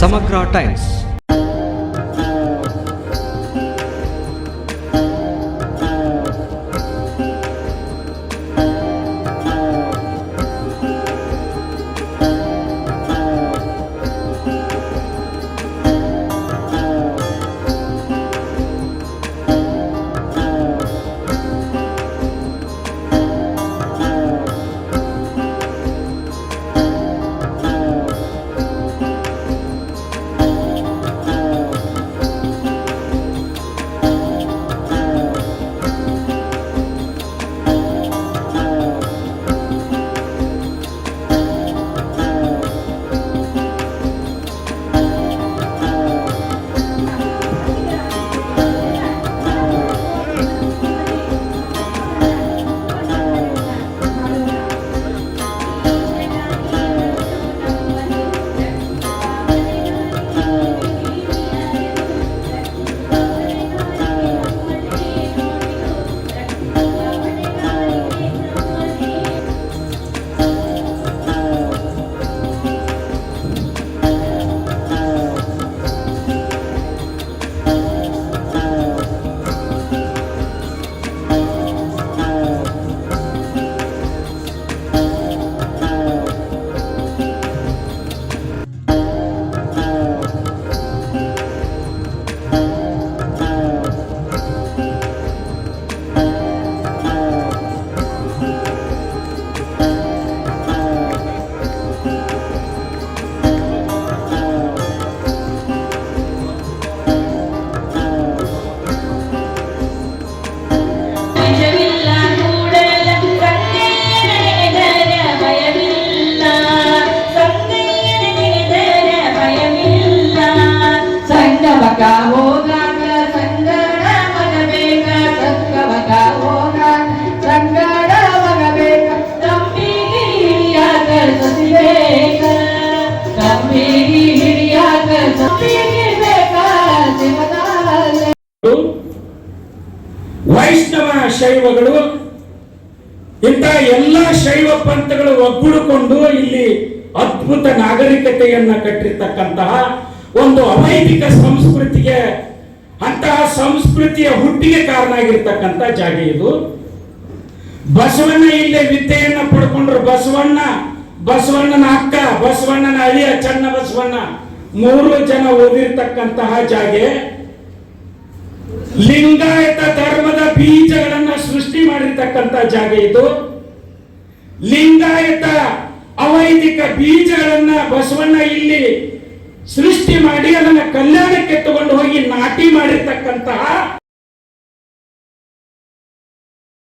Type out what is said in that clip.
సమగ్ర టైమ్స్. ವೈಷ್ಣವ ಶೈವಗಳು ಇಂಥ ಎಲ್ಲ ಶೈವ ಪಂಥಗಳು ಒಗ್ಗೂಡಿಕೊಂಡು ಇಲ್ಲಿ ಅದ್ಭುತ ನಾಗರಿಕತೆಯನ್ನ ಕಟ್ಟಿರ್ತಕ್ಕಂತಹ ಒಂದು ಅವೈದಿಕ ಸಂಸ್ಕೃತಿಗೆ ಅಂತಹ ಸಂಸ್ಕೃತಿಯ ಹುಟ್ಟಿಗೆ ಕಾರಣ ಆಗಿರ್ತಕ್ಕಂಥ ಜಾಗ ಇದು. ಬಸವಣ್ಣ ಇಲ್ಲೇ ವಿದ್ಯೆಯನ್ನ ಪಡ್ಕೊಂಡ್ರು. ಬಸವಣ್ಣ, ಬಸವಣ್ಣನ ಅಕ್ಕ, ಬಸವಣ್ಣನ ಅಳಿಯ ಚನ್ನ ಬಸವಣ್ಣ. ಮೂರು ಜನ ಓದಿರ್ತಕ್ಕಂತಹ ಜಾಗೆ. ಲಿಂಗಾಯತ ಧರ್ಮದ ಬೀಜಗಳನ್ನ ಸೃಷ್ಟಿ ಮಾಡಿರ್ತಕ್ಕಂಥ ಜಾಗ ಇದು. ಲಿಂಗಾಯತ ಅವೈದಿಕ ಬೀಜಗಳನ್ನ ಬಸವಣ್ಣ ಇಲ್ಲಿ ಸೃಷ್ಟಿ ಮಾಡಿ ಅದನ್ನ ಕಲ್ಯಾಣಕ್ಕೆ ತಗೊಂಡು